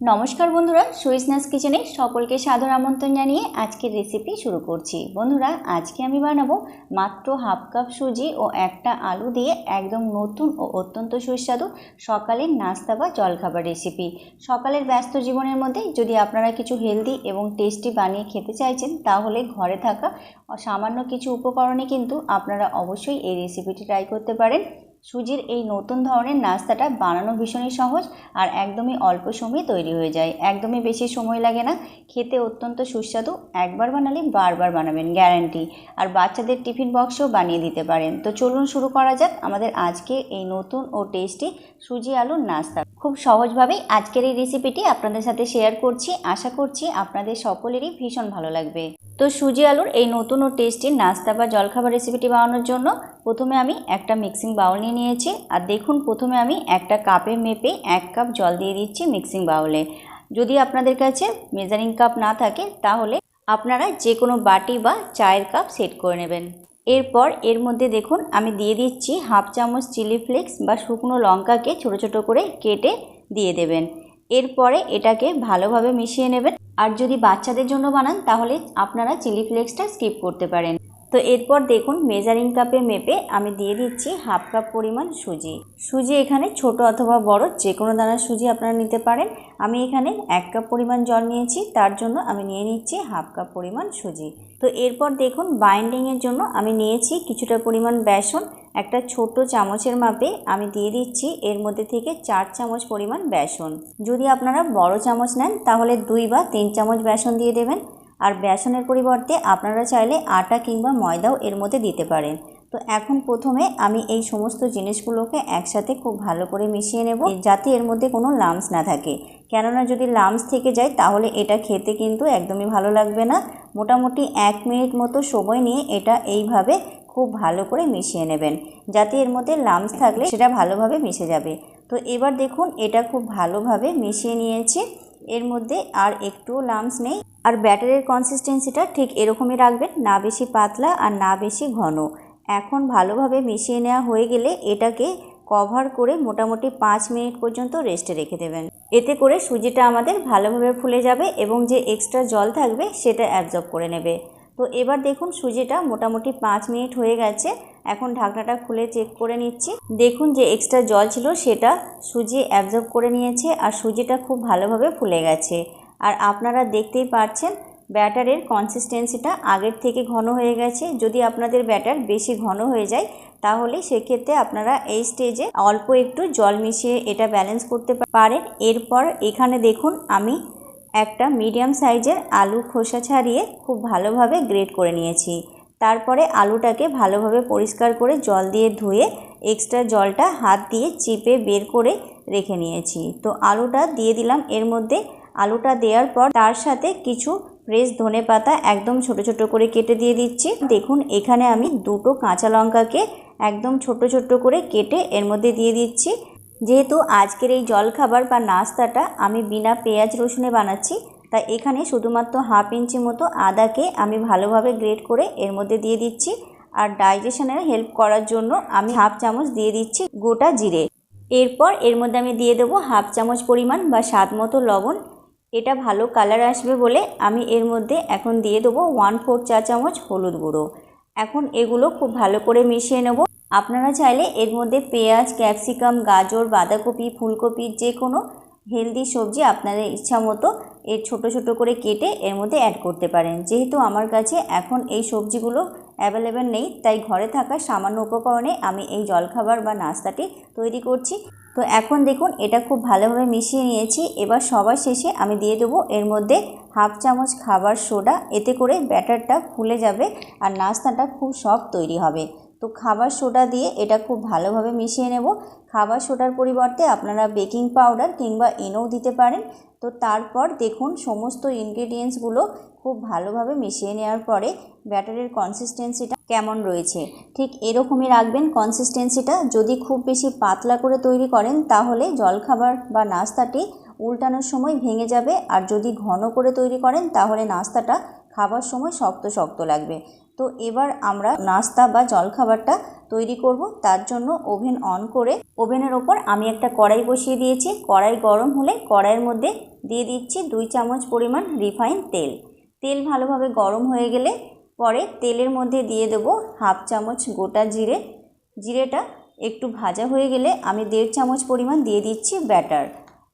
নমস্কার বন্ধুরা, সুইসনাস কিচেনে সকলকে সাদর আমন্ত্রণ জানিয়ে আজকের রেসিপি শুরু করছি। বন্ধুরা, আজকে আমি বানাবো মাত্র হাফ কাপ সুজি ও একটা আলু দিয়ে একদম নতুন ও অত্যন্ত সুস্বাদু সকালের নাস্তা বা জলখাবার রেসিপি সকালের ব্যস্ত জীবনের মধ্যে যদি আপনারা কিছু হেলদি এবং টেস্টি বানিয়ে খেতে চাইছেন, তাহলে ঘরে থাকা সামান্য কিছু উপকরণে কিন্তু আপনারা অবশ্যই এই রেসিপিটি ট্রাই করতে পারেন। সুজির এই নতুন ধরনের নাস্তাটা বানানো ভীষণই সহজ আর একদমই অল্প সময়ে তৈরি হয়ে যায়। একদমই বেশি সময় লাগে না। খেতে অত্যন্ত সুস্বাদু। একবার বানালে বারবার বানাবেন গ্যারান্টি আর বাচ্চাদের টিফিন বক্সও বানিয়ে দিতে পারেন। তো চলুন শুরু করা যাক আমাদের আজকে এই নতুন ও টেস্টি সুজি আলুর নাস্তা। খুব সহজভাবেই আজকের এই রেসিপিটি আপনাদের সাথে শেয়ার করছি। আশা করছি আপনাদের সকলেরই ভীষণ ভালো লাগবে। তো সুজি আলুর এই নতুন ও টেস্টি নাস্তা বা জলখাবার রেসিপিটি বানানোর জন্য প্রথমে আমি একটা মিক্সিং বাউল নিয়ে নিয়েছি। আর দেখুন, প্রথমে আমি একটা কাপে মেপে এক কাপ জল দিয়ে দিচ্ছি মিক্সিং বাউলে যদি আপনাদের কাছে মেজারিং কাপ না থাকে, তাহলে আপনারা যে কোনো বাটি বা চায়ের কাপ সেট করে নেবেন। এরপর এর মধ্যে দেখুন, আমি দিয়ে দিচ্ছি হাফ চামচ চিলি ফ্লেক্স বা শুকনো লঙ্কাকে ছোট ছোট করে কেটে দিয়ে দেবেন। এরপরে এটাকে ভালোভাবে মিশিয়ে নেবেন। আর যদি বাচ্চাদের জন্য বানান, তাহলে আপনারা চিলি ফ্লেক্সটা স্কিপ করতে পারেন। তো এরপর দেখুন মেজারিং কাপে মেপে আমি দিয়ে দিচ্ছি হাফ কাপ পরিমাণ সুজি। সুজি এখানে ছোট অথবা বড় যে কোনো দানার সুজি আপনারা নিতে পারেন। আমি এখানে এক কাপ পরিমাণ জল নিয়েছি, তার জন্য আমি নিয়ে নিচ্ছি হাফ কাপ পরিমাণ সুজি। তো এরপর দেখুন বাইন্ডিংয়ের জন্য আমি নিয়েছি কিছুটা পরিমাণ বেসন একটা ছোট চামচের মাপে আমি দিয়ে দিচ্ছি, এর মধ্যে থেকে চার চামচ পরিমাণ বেসন। যদি আপনারা বড় চামচ নেন, তাহলে দুই বা তিন চামচ বেসন দিয়ে দেবেন। আর বেসনের পরিবর্তে আপনারা চাইলে আটা কিংবা ময়দাও এর মধ্যে দিতে পারেন। তো এখন প্রথমে আমি এই সমস্ত জিনিসগুলোকে একসাথে খুব ভালো করে মিশিয়ে নেব, যাতে এর মধ্যে কোনো লামস না থাকে। কেননা যদি লামস থেকে যায়, তাহলে এটা খেতে কিন্তু একদমই ভালো লাগবে না। মোটামুটি এক মিনিট মতো সময় নিয়ে এটা এইভাবে খুব ভালো করে মিশিয়ে নেবেন। যাতে এর মধ্যে লামস থাকলে সেটা ভালোভাবে মিশে যাবে। তো এবার দেখুন, এটা খুব ভালোভাবে মিশিয়ে নিয়েছি। এর মধ্যে আর একটুও লামস নেই। আর ব্যাটারের কনসিস্টেন্সিটা ঠিক এরকমই রাখবেন, না বেশি পাতলা আর না বেশি ঘন। এখন ভালোভাবে মিশিয়ে নেওয়া হয়ে গেলে এটাকে কভার করে মোটামুটি পাঁচ মিনিট পর্যন্ত রেস্টে রেখে দেবেন। এতে করে সুজিটা আমাদের ভালোভাবে ফুলে যাবে এবং যে এক্সট্রা জল থাকবে সেটা অ্যাবজর্ব করে নেবে। তো এবার দেখুন সুজিটা মোটামুটি পাঁচ মিনিট হয়ে গেছে। এখন ঢাকনাটা খুলে চেক করে নিচ্ছি। দেখুন যে এক্সট্রা জল ছিল, সেটা সুজি অ্যাবজর্ব করে নিয়েছে আর সুজিটা খুব ভালোভাবে ফুলে গেছে। আর আপনারা দেখতেই পাচ্ছেন, ব্যাটারের কনসিস্টেন্সিটা আগের থেকে ঘন হয়ে গেছে। যদি আপনাদের ব্যাটার বেশি ঘন হয়ে যায়, তাহলে সেক্ষেত্রে আপনারা এই স্টেজে অল্প একটু জল মিশিয়ে এটা ব্যালেন্স করতে পারেন। এরপর এখানে দেখুন, আমি একটা মিডিয়াম সাইজের আলু খোসা ছাড়িয়ে খুব ভালোভাবে গ্রেট করে নিয়েছি। তারপরে আলুটাকে ভালোভাবে পরিষ্কার করে জল দিয়ে ধুয়ে এক্সট্রা জলটা হাত দিয়ে চিপে বের করে রেখে নিয়েছি। তো আলুটা দিয়ে দিলাম। এর মধ্যে আলুটা দেওয়ার পর তার সাথে কিছু ফ্রেশ ধনে পাতা একদম ছোট ছোট করে কেটে দিয়ে দিচ্ছি। দেখুন, এখানে আমি দুটো কাঁচা লঙ্কাকে একদম ছোট ছোট করে কেটে এর মধ্যে দিয়ে দিচ্ছি। যেহেতু আজকের এই জলখাবার বা নাস্তাটা আমি বিনা পেঁয়াজ রসুনে বানাচ্ছি, তাই এখানে শুধুমাত্র হাফ ইঞ্চি মতো আদাকে আমি ভালোভাবে গ্রেট করে এর মধ্যে দিয়ে দিচ্ছি। আর ডাইজেশনের হেল্প করার জন্য আমি হাফ চামচ দিয়ে দিচ্ছি গোটা জিরে। এরপর এর মধ্যে আমি দিয়ে দেবো হাফ চামচ পরিমাণ বা স্বাদ মতো লবণ। এটা ভালো কালার আসবে বলে আমি এর মধ্যে এখন দিয়ে দেবো ওয়ান ফোর চা চামচ হলুদ গুঁড়ো। এখন এগুলো খুব ভালো করে মিশিয়ে নেব। আপনারা চাইলে এর মধ্যে পেঁয়াজ, ক্যাপসিকাম, গাজর, বাঁধাকপি, ফুলকপি, যে কোনো হেলদি সবজি আপনাদের ইচ্ছা মতো এর ছোট ছোট করে কেটে এর মধ্যে অ্যাড করতে পারেন। যেহেতু আমার কাছে এখন এই সবজিগুলো অ্যাভেলেবেল নেই, তাই ঘরে থাকা সামান্য উপকরণে আমি এই জলখাবার বা নাস্তাটি তৈরি করছি। তো এখন দেখুন, এটা খুব ভালোভাবে মিশিয়ে নিয়েছি। এবার সবার শেষে আমি দিয়ে দেবো এর মধ্যে হাফ চামচ খাবার সোডা। এতে করে ব্যাটারটা ফুলে যাবে আর নাস্তাটা খুব সফট তৈরি হবে। তো খাবার সোডা দিয়ে এটা খুব ভালোভাবে মিশিয়ে নেব। খাবার সোডার পরিবর্তে আপনারা বেকিং পাউডার কিংবা ইনোও দিতে পারেন। তো তারপর দেখুন সমস্ত ইনগ্রেডিয়েন্টসগুলো খুব ভালোভাবে মিশিয়ে নেওয়ার পরে ব্যাটারের কনসিস্টেন্সিটা কেমন রয়েছে। ঠিক এরকমই রাখবেন কনসিস্টেন্সিটা যদি খুব বেশি পাতলা করে তৈরি করেন তাহলে জলখাবার বা নাস্তাটি উল্টানোর সময় ভেঙে যাবে। আর যদি ঘন করে তৈরি করেন তাহলে নাস্তাটা খাবার সময় শক্ত শক্ত লাগবে। তো এবার আমরা নাস্তা বা জলখাবারটা তৈরি করব। তার জন্য ওভেন অন করে ওভেনের ওপর আমি একটা কড়াই বসিয়ে দিয়েছি। কড়াই গরম হলে কড়াইয়ের মধ্যে দিয়ে দিচ্ছি দুই চামচ পরিমাণ রিফাইন তেল। তেল ভালোভাবে গরম হয়ে গেলে পরে তেলের মধ্যে দিয়ে দেবো হাফ চামচ গোটা জিরে। জিরেটা একটু ভাজা হয়ে গেলে আমি দেড় চামচ পরিমাণ দিয়ে দিচ্ছি ব্যাটার।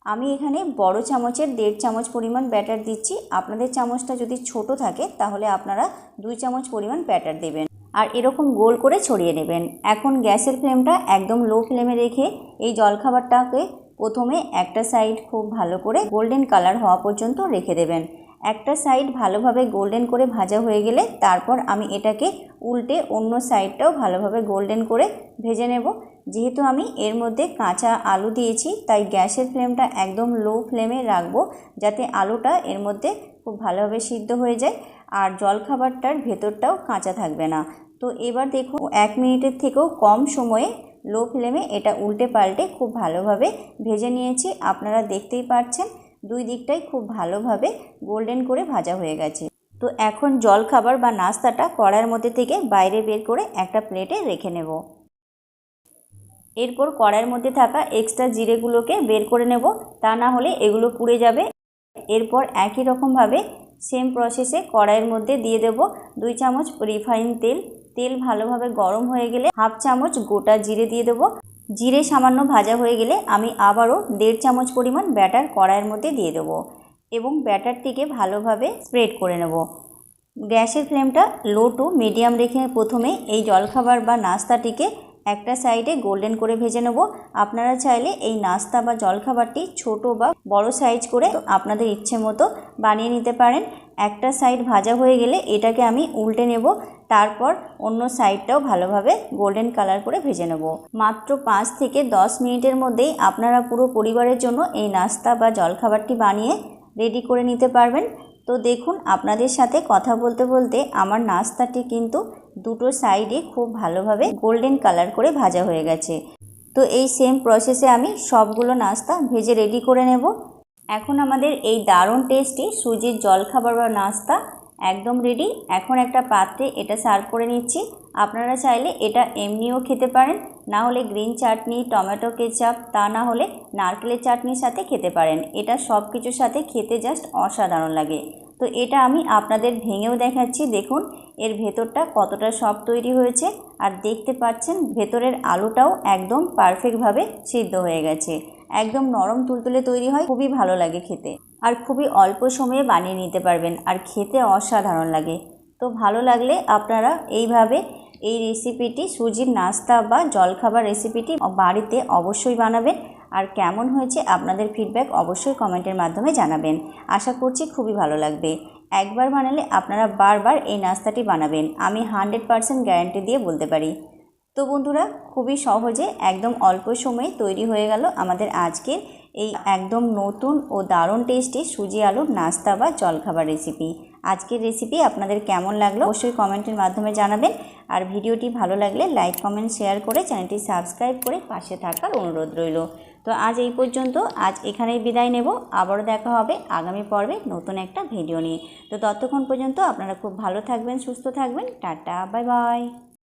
আমি এখানে বড় চামচের দেড় চামচ পরিমাণ ব্যাটার দিচ্ছি। আপনাদের চামচটা যদি ছোট থাকে, তাহলে আপনারা দুই চামচ পরিমাণ ব্যাটার দেবেন। আর এরকম গোল করে ছড়িয়ে নেবেন। এখন গ্যাসের ফ্লেমটা একদম লো ফ্লেমে রেখে এই জলখাবারটাকে প্রথমে একটা সাইড খুব ভালো করে গোল্ডেন কালার হওয়া পর্যন্ত রেখে দেবেন। একটা সাইড ভালোভাবে গোল্ডেন করে ভাজা হয়ে গেলে তারপর আমি এটাকে উল্টে অন্য সাইডটাও ভালোভাবে গোল্ডেন করে ভেজে নেব। যেহেতু আমি এর মধ্যে কাঁচা আলু দিয়েছি, তাই গ্যাসের ফ্লেমটা একদম লো ফ্লেমে রাখব যাতে আলুটা এর মধ্যে খুব ভালোভাবে সিদ্ধ হয়ে যায় আর জলখাবারটার ভেতরটাও কাঁচা থাকবে না। তো এবার দেখুন, এক মিনিটের থেকেও কম সময়ে লো ফ্লেমে এটা উল্টে পাল্টে খুব ভালোভাবে ভেজে নিয়েছি। আপনারা দেখতেই পাচ্ছেন দুই দিকটাই খুব ভালোভাবে গোল্ডেন করে ভাজা হয়ে গেছে। তো এখন জল খাবার বা নাস্তাটা কড়াইয়ের মধ্যে থেকে বাইরে বের করে একটা প্লেটে রেখে নেব। এরপর কড়াইয়ের মধ্যে থাকা এক্সট্রা জিরেগুলোকে বের করে নেব। তা না হলে এগুলো পুড়ে যাবে। এরপর একই রকমভাবে সেম প্রসেসে কড়াইয়ের মধ্যে দিয়ে দেব দুই চামচ রিফাইন তেল। তেল ভালোভাবে গরম হয়ে গেলে হাফ চামচ গোটা জিরে দিয়ে দেবো। জিরে সামান্য ভাজা হয়ে গেলে আমি আবারও দেড় চামচ পরিমাণ ব্যাটার কড়াইয়ের মধ্যে দিয়ে দেবো এবং ব্যাটারটিকে ভালোভাবে স্প্রেড করে নেব। গ্যাসের ফ্লেমটা লো টু মিডিয়াম রেখে প্রথমে এই জলখাবার বা নাস্তাটিকে একটা সাইডে গোল্ডেন করে ভেজে নেব। আপনারা চাইলে এই নাস্তা বা জলখাবারটি ছোট বা বড় সাইজ করে আপনাদের ইচ্ছে মতো বানিয়ে নিতে পারেন। একটা সাইড ভাজা হয়ে গেলে এটাকে আমি উল্টে নেব, তারপর অন্য সাইডটাও ভালোভাবে গোল্ডেন কালার করে ভেজে নেব। মাত্র পাঁচ থেকে দশ মিনিটের মধ্যেই আপনারা পুরো পরিবারের জন্য এই নাস্তা বা জলখাবারটি বানিয়ে রেডি করে নিতে পারবেন। তো দেখুন, আপনাদের সাথে কথা বলতে বলতে আমার নাস্তাটি কিন্তু দুটো সাইডে খুব ভালোভাবে গোল্ডেন কালার করে ভাজা হয়ে গেছে। তো এই সেম প্রসেসে আমি সবগুলো নাস্তা ভেজে রেডি করে নেব। এখন আমাদের এই দারুণ টেস্টি সুজির জলখাবার বা নাস্তা একদম রেডি এখন একটা পাত্রে এটা সার্ভ করে নিচ্ছি। আপনারা চাইলে এটা এমনিও খেতে পারেন। না হলে গ্রিন চাটনি টমেটো কেচাপ তা না হলে নারকেলের চাটনির সাথে খেতে পারেন। এটা সব কিছুর সাথে খেতে জাস্ট অসাধারণ লাগে। তো এটা আমি আপনাদের ভেঙেও দেখাচ্ছি। দেখুন, এর ভেতরটা কতটা সব তৈরি হয়েছে। আর দেখতে পাচ্ছেন, ভেতরের আলুটাও একদম পারফেক্টভাবে সিদ্ধ হয়ে গেছে। একদম নরম তুলতুলে তৈরি হয়, খুবই ভালো লাগে খেতে। আর খুবই অল্প সময়ে বানিয়ে নিতে পারবেন, আর খেতে অসাধারণ লাগে। তো ভালো লাগলে আপনারা এইভাবে এই রেসিপিটি সুজির নাস্তা বা জলখাবার রেসিপিটি বাড়িতে অবশ্যই বানাবেন। আর কেমন হয়েছে আপনাদের ফিডব্যাক অবশ্যই কমেন্টের মাধ্যমে জানাবেন। আশা করছি খুবই ভালো লাগবে। একবার বানালে আপনারা বারবার এই নাস্তাটি বানাবেন। আমি হানড্রেড পারসেন্ট গ্যারান্টি দিয়ে বলতে পারি। তো বন্ধুরা, খুবই সহজে একদম অল্প সময়ে তৈরি হয়ে গেল আমাদের আজকের এই একদম নতুন ও দারুণ টেস্টি সুজি আলুর নাস্তা বা জলখাবার রেসিপি আজকের রেসিপি আপনাদের কেমন লাগল অবশ্যই কমেন্টের মাধ্যমে জানাবেন। আর ভিডিওটি ভালো লাগলে লাইক কমেন্ট শেয়ার করে চ্যানেলটি সাবস্ক্রাইব করে পাশে থাকার অনুরোধ রইল। তো আজ এই পর্যন্ত, আজ এখানেই বিদায় নেব। আবারও দেখা হবে আগামী পর্বে নতুন একটা ভিডিও নিয়ে। তো ততক্ষণ পর্যন্ত আপনারা খুব ভালো থাকবেন, সুস্থ থাকবেন। Tata bye bye